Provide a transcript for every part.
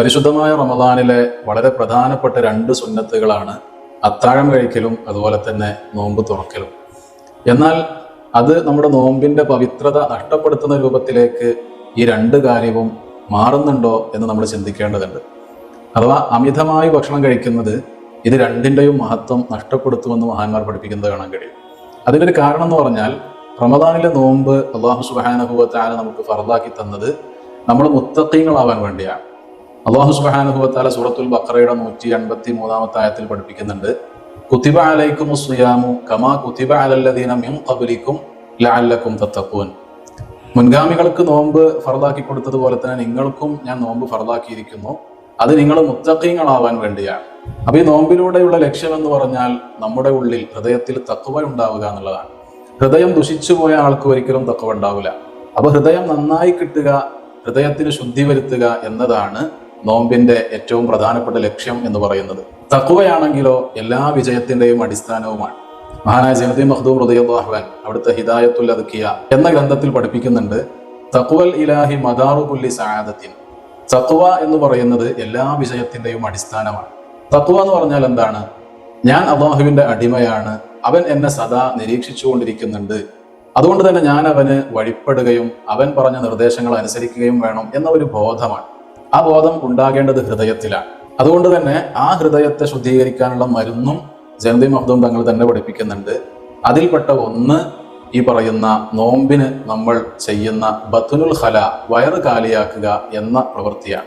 പരിശുദ്ധമായ റമദാനിലെ വളരെ പ്രധാനപ്പെട്ട രണ്ട് സുന്നത്തുകളാണ് അത്താഴം കഴിക്കലും അതുപോലെ തന്നെ നോമ്പ് തുറക്കലും. എന്നാൽ അത് നമ്മുടെ നോമ്പിന്റെ പവിത്രത നഷ്ടപ്പെടുത്തുന്ന രൂപത്തിലേക്ക് ഈ രണ്ട് കാര്യവും മാറുന്നുണ്ടോ എന്ന് നമ്മൾ ചിന്തിക്കേണ്ടതുണ്ട്. അഥവാ അമിതമായി ഭക്ഷണം കഴിക്കുന്നത് ഇത് രണ്ടിന്റെയും മഹത്വം നഷ്ടപ്പെടുത്തുമെന്ന് മഹാന്മാർ പഠിപ്പിക്കുന്നത് കാണാൻ കഴിയും. അതിന്റെ ഒരു കാരണം എന്ന് പറഞ്ഞാൽ റമദാനിലെ നോമ്പ് അള്ളാഹു സുബാനുഭവത്താല നമുക്ക് ഫറദാക്കി തന്നത് നമ്മൾ മുത്തക്കീങ്ങളാവാൻ വേണ്ടിയാണ്. അള്ളാഹു സുബാനുഭവത്താല സൂറത്തുൽ ബക്രയുടെ നൂറ്റി എൺപത്തി മൂന്നാമത്തെ ആയത്തിൽ പഠിപ്പിക്കുന്നുണ്ട്. കുത്തിബ അലൈക്കും സുയാമു കമാ കുത്തിബ അലല്ലദീന മിം ഖബലിക്കും ലഅല്ലക്കും തത്തക്കൂൻ മുൻഗാമികൾക്ക് നോമ്പ് ഫറദാക്കി കൊടുത്തതുപോലെ തന്നെ നിങ്ങൾക്കും ഞാൻ നോമ്പ് ഫറദാക്കിയിരിക്കുന്നു അത് നിങ്ങൾ മുത്തക്കീങ്ങളാവാൻ വേണ്ടിയാണ്. അപ്പൊ ഈ നോമ്പിലൂടെയുള്ള ലക്ഷ്യം എന്ന് പറഞ്ഞാൽ നമ്മുടെ ഉള്ളിൽ ഹൃദയത്തിൽ തക്കുവ ഉണ്ടാവുക എന്നുള്ളതാണ്. ഹൃദയം ദുഷിച്ചു പോയ ആൾക്ക് ഒരിക്കലും തക്കവ ഉണ്ടാവില്ല. അപ്പൊ ഹൃദയം നന്നായി കിട്ടുക ഹൃദയത്തിന് ശുദ്ധി വരുത്തുക എന്നതാണ് നോമ്പിന്റെ ഏറ്റവും പ്രധാനപ്പെട്ട ലക്ഷ്യം എന്ന് പറയുന്നത് തക്കുവയാണെങ്കിലോ എല്ലാ വിജയത്തിന്റെയും അടിസ്ഥാനവുമാണ്. മഹാനായ ജനതി മഹദൂം ഹൃദയദ്വാഹ്വാൻ അവിടുത്തെ ഹിദായത്തുൽ അതുക്കിയ എന്ന ഗ്രന്ഥത്തിൽ പഠിപ്പിക്കുന്നുണ്ട് തക്കുവൽ ഇലാഹി മദാറു കുല്ലി സാദത്തിൻ തക്കുവ എന്ന് പറയുന്നത് എല്ലാ വിജയത്തിന്റെയും അടിസ്ഥാനമാണ്. തക്കുവ എന്ന് പറഞ്ഞാൽ എന്താണ്? ഞാൻ അള്ളാഹുവിന്റെ അടിമയാണ് അവൻ എന്നെ സദാ നിരീക്ഷിച്ചുകൊണ്ടിരിക്കുന്നുണ്ട്. അതുകൊണ്ട് തന്നെ ഞാൻ അവന് വഴിപ്പെടുകയും അവൻ പറഞ്ഞ നിർദ്ദേശങ്ങൾ അനുസരിക്കുകയും വേണം എന്ന ഒരു ബോധമാണ്. ആ ബോധം ഉണ്ടാകേണ്ടത് ഹൃദയത്തിലാണ്. അതുകൊണ്ട് തന്നെ ആ ഹൃദയത്തെ ശുദ്ധീകരിക്കാനുള്ള മരുന്നും ജനതി മഹദും തങ്ങൾ തന്നെ പഠിപ്പിക്കുന്നുണ്ട്. അതിൽപ്പെട്ട ഒന്ന് ഈ പറയുന്ന നോമ്പിന് നമ്മൾ ചെയ്യുന്ന ബത്തുനുൽ ഹല വയറ് കാലിയാക്കുക എന്ന പ്രവൃത്തിയാണ്.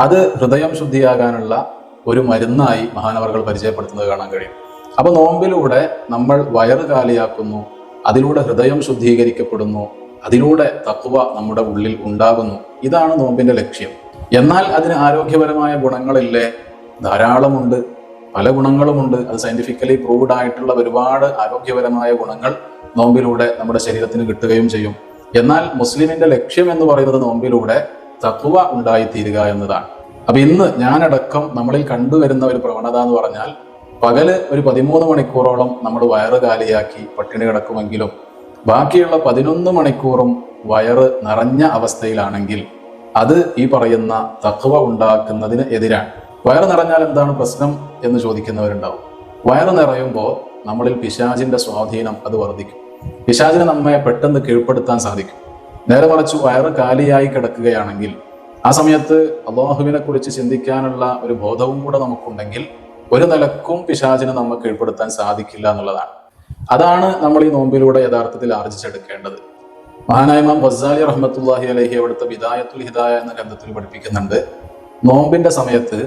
അത് ഹൃദയം ശുദ്ധിയാകാനുള്ള ഒരു മരുന്നായി മഹാനവർകൾ പരിചയപ്പെടുത്തുന്നത് കാണാൻ കഴിയും. അപ്പൊ നോമ്പിലൂടെ നമ്മൾ വയറ് കാലിയാക്കുന്നു അതിലൂടെ ഹൃദയം ശുദ്ധീകരിക്കപ്പെടുന്നു അതിലൂടെ തക്കുവ നമ്മുടെ ഉള്ളിൽ ഉണ്ടാകുന്നു. ഇതാണ് നോമ്പിന്റെ ലക്ഷ്യം. എന്നാൽ അതിന് ആരോഗ്യപരമായ ഗുണങ്ങളില്ലേ? ധാരാളമുണ്ട്. പല ഗുണങ്ങളുമുണ്ട്. അത് സയന്റിഫിക്കലി പ്രൂവ്ഡ് ആയിട്ടുള്ള ഒരുപാട് ആരോഗ്യപരമായ ഗുണങ്ങൾ നോമ്പിലൂടെ നമ്മുടെ ശരീരത്തിന് കിട്ടുകയും ചെയ്യും. എന്നാൽ മുസ്ലിമിന്റെ ലക്ഷ്യം എന്ന് പറയുന്നത് നോമ്പിലൂടെ തക്കുവ ഉണ്ടായിത്തീരുക എന്നതാണ്. അപ്പൊ ഇന്ന് ഞാനടക്കം നമ്മളിൽ കണ്ടുവരുന്ന ഒരു പ്രവണത എന്ന് പറഞ്ഞാൽ പകൽ ഒരു പതിമൂന്ന് മണിക്കൂറോളം നമ്മൾ വയറ് കാലിയാക്കി പട്ടിണി കിടക്കുമെങ്കിലും ബാക്കിയുള്ള പതിനൊന്ന് മണിക്കൂറും വയറ് നിറഞ്ഞ അവസ്ഥയിലാണെങ്കിൽ അത് ഈ പറയുന്ന തക്കവ ഉണ്ടാക്കുന്നതിന് എതിരാണ്. വയറ് നിറഞ്ഞാൽ എന്താണ് പ്രശ്നം എന്ന് ചോദിക്കുന്നവരുണ്ടാവും. വയറ് നിറയുമ്പോൾ നമ്മളിൽ പിശാചിന്റെ സ്വാധീനം അത് വർദ്ധിക്കും. പിശാചിനെ നമ്മെ പെട്ടെന്ന് കീഴ്പ്പെടുത്താൻ സാധിക്കും. നേരെ മറിച്ച് വയറ് കാലിയായി കിടക്കുകയാണെങ്കിൽ ആ സമയത്ത് അള്ളാഹുവിനെ കുറിച്ച് ചിന്തിക്കാനുള്ള ഒരു ബോധവും കൂടെ നമുക്കുണ്ടെങ്കിൽ ഒരു നിലക്കും പിശാചിനെ നമ്മെ കീഴ്പ്പെടുത്താൻ സാധിക്കില്ല എന്നുള്ളതാണ്. അതാണ് നമ്മൾ ഈ നോമ്പിലൂടെ യഥാർത്ഥത്തിൽ ആർജിച്ചെടുക്കേണ്ടത്. മഹാനായ ഇമാം ഗസാലി റഹ്മത്തുല്ലാഹി അലഹി അവിടുത്തെ വിദായത്തുൽ ഹിദായ എന്ന ഗ്രന്ഥത്തിൽ പഠിപ്പിക്കുന്നുണ്ട്. നോമ്പിന്റെ സമയത്ത്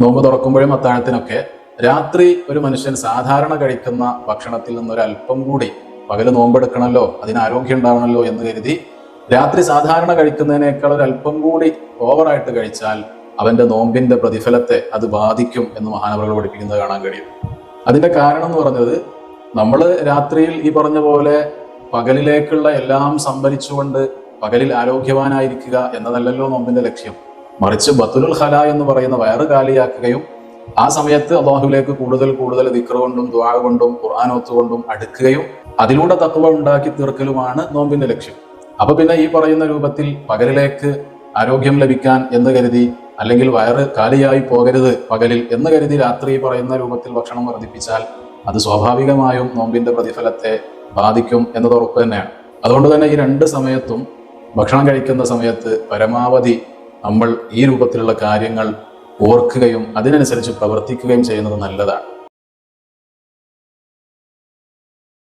നോമ്പ് തുറക്കുമ്പോഴും അത്താഴത്തിനൊക്കെ രാത്രി ഒരു മനുഷ്യൻ സാധാരണ കഴിക്കുന്ന ഭക്ഷണത്തിൽ നിന്ന് അല്പം കൂടി പകൽ നോമ്പെടുക്കണമല്ലോ അതിന് ആരോഗ്യം ഉണ്ടാവണമല്ലോ എന്ന് കരുതി രാത്രി സാധാരണ കഴിക്കുന്നതിനേക്കാൾ ഒരു അല്പം കൂടി ഓവറായിട്ട് കഴിച്ചാൽ അവന്റെ നോമ്പിന്റെ പ്രതിഫലത്തെ അത് ബാധിക്കും എന്ന് മഹാനവറുകൾ പഠിപ്പിക്കുന്നത് കാണാൻ കഴിയും. അതിന്റെ കാരണം എന്ന് പറഞ്ഞത് നമ്മൾ രാത്രിയിൽ ഈ പറഞ്ഞ പോലെ പകലിലേക്കുള്ള എല്ലാം സംഭരിച്ചുകൊണ്ട് പകലിൽ ആരോഗ്യവാനായിരിക്കുക എന്നതല്ലല്ലോ നോമ്പിന്റെ ലക്ഷ്യം. മറിച്ച് ബത്തുലുൽ ഖല എന്ന് പറയുന്ന വയറ് കാലിയാക്കുകയും ആ സമയത്ത് അള്ളാഹുലേക്ക് കൂടുതൽ കൂടുതൽ ദിക്ര കൊണ്ടും ദ്വാ കൊണ്ടും ഖുർആാനോത്ത് കൊണ്ടും അടുക്കുകയും അതിലൂടെ തത്വ ഉണ്ടാക്കി തീർക്കലുമാണ് നോമ്പിന്റെ ലക്ഷ്യം. അപ്പൊ പിന്നെ ഈ പറയുന്ന രൂപത്തിൽ പകലിലേക്ക് ആരോഗ്യം ലഭിക്കാൻ എന്ന് കരുതി അല്ലെങ്കിൽ വയറ് കാലിയായി പോകരുത് പകലിൽ എന്ന് കരുതി രാത്രി പറയുന്ന രൂപത്തിൽ ഭക്ഷണം വർദ്ധിപ്പിച്ചാൽ അത് സ്വാഭാവികമായും നോമ്പിന്റെ പ്രതിഫലത്തെ ബാധിക്കും എന്നത് ഉറപ്പ് തന്നെയാണ്. അതുകൊണ്ട് തന്നെ ഈ രണ്ട് സമയത്തും ഭക്ഷണം കഴിക്കുന്ന സമയത്ത് പരമാവധി നമ്മൾ ഈ രൂപത്തിലുള്ള കാര്യങ്ങൾ ഓർക്കുകയും അതിനനുസരിച്ച് പ്രവർത്തിക്കുകയും ചെയ്യുന്നത് നല്ലതാണ്.